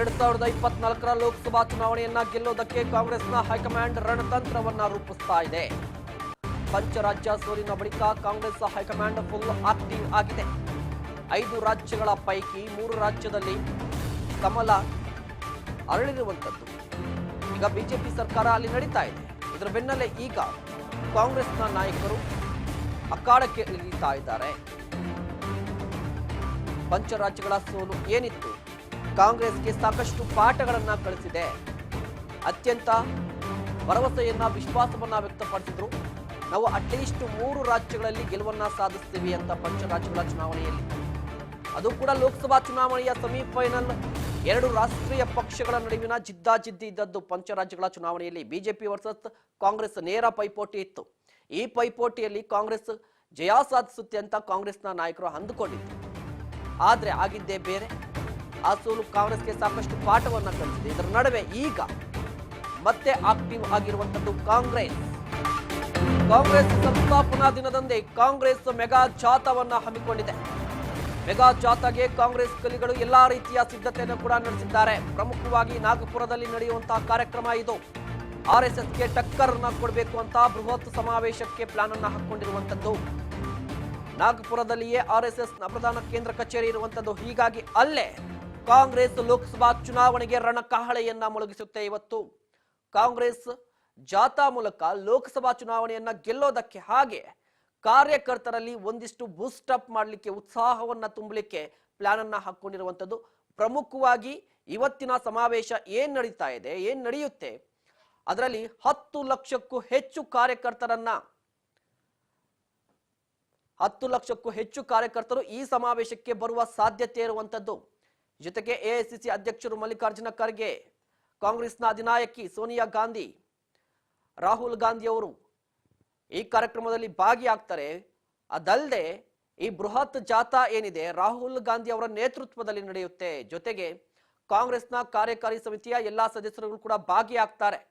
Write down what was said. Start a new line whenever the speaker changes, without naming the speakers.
ಎರಡ್ ಸಾವಿರದ ಇಪ್ಪತ್ನಾಲ್ಕರ ಲೋಕಸಭಾ ಚುನಾವಣೆಯನ್ನ ಗೆಲ್ಲೋದಕ್ಕೆ ಕಾಂಗ್ರೆಸ್ನ ಹೈಕಮಾಂಡ್ ರಣತಂತ್ರವನ್ನ ರೂಪಿಸ್ತಾ ಇದೆ. ಪಂಚರಾಜ್ಯ ಸೋಲಿನ ಬಳಿಕ ಕಾಂಗ್ರೆಸ್ ಹೈಕಮಾಂಡ್ ಫುಲ್ ಆಕ್ಟಿವ್ ಆಗಿದೆ. ಐದು ರಾಜ್ಯಗಳ ಪೈಕಿ ಮೂರು ರಾಜ್ಯದಲ್ಲಿ ಕಮಲ ಅರಳಿರುವಂಥದ್ದು ಈಗ ಬಿಜೆಪಿ ಸರ್ಕಾರ ಅಲ್ಲಿ ನಡೀತಾ ಇದೆ. ಇದರ ಬೆನ್ನಲ್ಲೇ ಈಗ ಕಾಂಗ್ರೆಸ್ನ ನಾಯಕರು ಅಖಾಡಕ್ಕೆ ಇಳಿತಾ ಇದ್ದಾರೆ. ಪಂಚರಾಜ್ಯಗಳ ಸೋಲು ಏನಿತ್ತು? ಕಾಂಗ್ರೆಸ್ಗೆ ಸಾಕಷ್ಟು ಪಾಠಗಳನ್ನು ಕಳಿಸಿದೆ. ಅತ್ಯಂತ ಭರವಸೆಯನ್ನ, ವಿಶ್ವಾಸವನ್ನ ವ್ಯಕ್ತಪಡಿಸಿದ್ರು. ನಾವು ಅಟ್ಲೀಸ್ಟ್ ಮೂರು ರಾಜ್ಯಗಳಲ್ಲಿ ಗೆಲುವನ್ನ ಸಾಧಿಸ್ತೀವಿ ಅಂತ ಪಂಚರಾಜ್ಯಗಳ ಚುನಾವಣೆಯಲ್ಲಿ. ಅದು ಕೂಡ ಲೋಕಸಭಾ ಚುನಾವಣೆಯ ಸೆಮಿಫೈನಲ್ ಎರಡು ರಾಷ್ಟ್ರೀಯ ಪಕ್ಷಗಳ ನಡುವಿನ ಜಿದ್ದಾಜಿದ್ದಿ ಇದ್ದದ್ದು ಪಂಚರಾಜ್ಯಗಳ ಚುನಾವಣೆಯಲ್ಲಿ ಬಿಜೆಪಿ ವರ್ಸಸ್ ಕಾಂಗ್ರೆಸ್ ನೇರ ಪೈಪೋಟಿ ಇತ್ತು. ಈ ಪೈಪೋಟಿಯಲ್ಲಿ ಕಾಂಗ್ರೆಸ್ ಜಯ ಸಾಧಿಸುತ್ತೆ ಅಂತ ಕಾಂಗ್ರೆಸ್ನ ನಾಯಕರು ಅಂದುಕೊಂಡಿದ್ದರು ಆದರೆ ಆಗಿದ್ದೇ ಬೇರೆ. ಆ ಸೋಲು ಕಾಂಗ್ರೆಸ್ಗೆ ಸಾಕಷ್ಟು ಪಾಠವನ್ನು ಕಲಿಸಿದೆ. ಇದರ ನಡುವೆ ಈಗ ಮತ್ತೆ ಆಕ್ಟಿವ್ ಆಗಿರುವಂತದ್ದು ಕಾಂಗ್ರೆಸ್. ಕಾಂಗ್ರೆಸ್ ಸಂಸ್ಥಾಪನಾ ದಿನದಂದೇ ಕಾಂಗ್ರೆಸ್ ಮೆಗಾ ಜಾತವನ್ನ ಹಮ್ಮಿಕೊಂಡಿದೆ. ಮೆಗಾ ಜಾಥಾಗೆ ಕಾಂಗ್ರೆಸ್ ಕಲಿಗಳು ಎಲ್ಲಾ ರೀತಿಯ ಸಿದ್ಧತೆಯನ್ನು ಕೂಡ ನಡೆಸಿದ್ದಾರೆ. ಪ್ರಮುಖವಾಗಿ ನಾಗಪುರದಲ್ಲಿ ನಡೆಯುವಂತಹ ಕಾರ್ಯಕ್ರಮ ಇದು. ಆರ್ ಎಸ್ ಎಸ್ಗೆ ಟಕ್ಕರ್ ಅನ್ನ ಕೊಡಬೇಕು ಅಂತ ಬೃಹತ್ ಸಮಾವೇಶಕ್ಕೆ ಪ್ಲಾನ್ ಅನ್ನ ಹಾಕೊಂಡಿರುವಂತದ್ದು ನಾಗಪುರದಲ್ಲಿಯೇ ಆರ್ ಎಸ್ ಎಸ್ ಪ್ರಧಾನ ಕೇಂದ್ರ ಕಚೇರಿ ಇರುವಂತದ್ದು ಹೀಗಾಗಿ ಅಲ್ಲೇ ಕಾಂಗ್ರೆಸ್ ಲೋಕಸಭಾ ಚುನಾವಣೆಗೆ ರಣಕಹಳೆಯನ್ನ ಮೊಳಗಿಸುತ್ತೆ ಇವತ್ತು. ಕಾಂಗ್ರೆಸ್ ಜಾಥಾ ಮೂಲಕ ಲೋಕಸಭಾ ಚುನಾವಣೆಯನ್ನ ಗೆಲ್ಲೋದಕ್ಕೆ ಹಾಗೆ ಕಾರ್ಯಕರ್ತರಲ್ಲಿ ಒಂದಿಷ್ಟು ಬೂಸ್ಟ್ ಅಪ್ ಮಾಡಲಿಕ್ಕೆ ಉತ್ಸಾಹವನ್ನ ತುಂಬಲಿಕ್ಕೆ ಪ್ಲಾನ್ ಅನ್ನ ಹಾಕೊಂಡಿರುವಂತದ್ದು ಪ್ರಮುಖವಾಗಿ ಇವತ್ತಿನ ಸಮಾವೇಶ ಏನ್ ನಡೀತಾ ಇದೆ, ಏನ್ ನಡೆಯುತ್ತೆ? ಅದರಲ್ಲಿ ಹತ್ತು ಲಕ್ಷಕ್ಕೂ ಹೆಚ್ಚು ಕಾರ್ಯಕರ್ತರನ್ನ ಹತ್ತು ಲಕ್ಷಕ್ಕೂ ಹೆಚ್ಚು ಕಾರ್ಯಕರ್ತರು ಈ ಸಮಾವೇಶಕ್ಕೆ ಬರುವ ಸಾಧ್ಯತೆ ಇರುವಂತದ್ದು ಜೊತೆಗೆ ಎಐಸಿಸಿ ಅಧ್ಯಕ್ಷರು ಮಲ್ಲಿಕಾರ್ಜುನ ಖರ್ಗೆ, ಕಾಂಗ್ರೆಸ್ನ ಅಧಿನಾಯಕಿ ಸೋನಿಯಾ ಗಾಂಧಿ, ರಾಹುಲ್ ಗಾಂಧಿ ಅವರು ಈ ಕಾರ್ಯಕ್ರಮದಲ್ಲಿ ಭಾಗಿಯಾಗ್ತಾರೆ. ಅದಲ್ಲದೆ ಈ ಬೃಹತ್ ಜಾಥಾ ಏನಿದೆ, ರಾಹುಲ್ ಗಾಂಧಿ ಅವರ ನೇತೃತ್ವದಲ್ಲಿ ನಡೆಯುತ್ತೆ. ಜೊತೆಗೆ ಕಾಂಗ್ರೆಸ್ನ ಕಾರ್ಯಕಾರಿ ಸಮಿತಿಯ ಎಲ್ಲಾ ಸದಸ್ಯರುಗಳು ಕೂಡ ಭಾಗಿಯಾಗ್ತಾರೆ.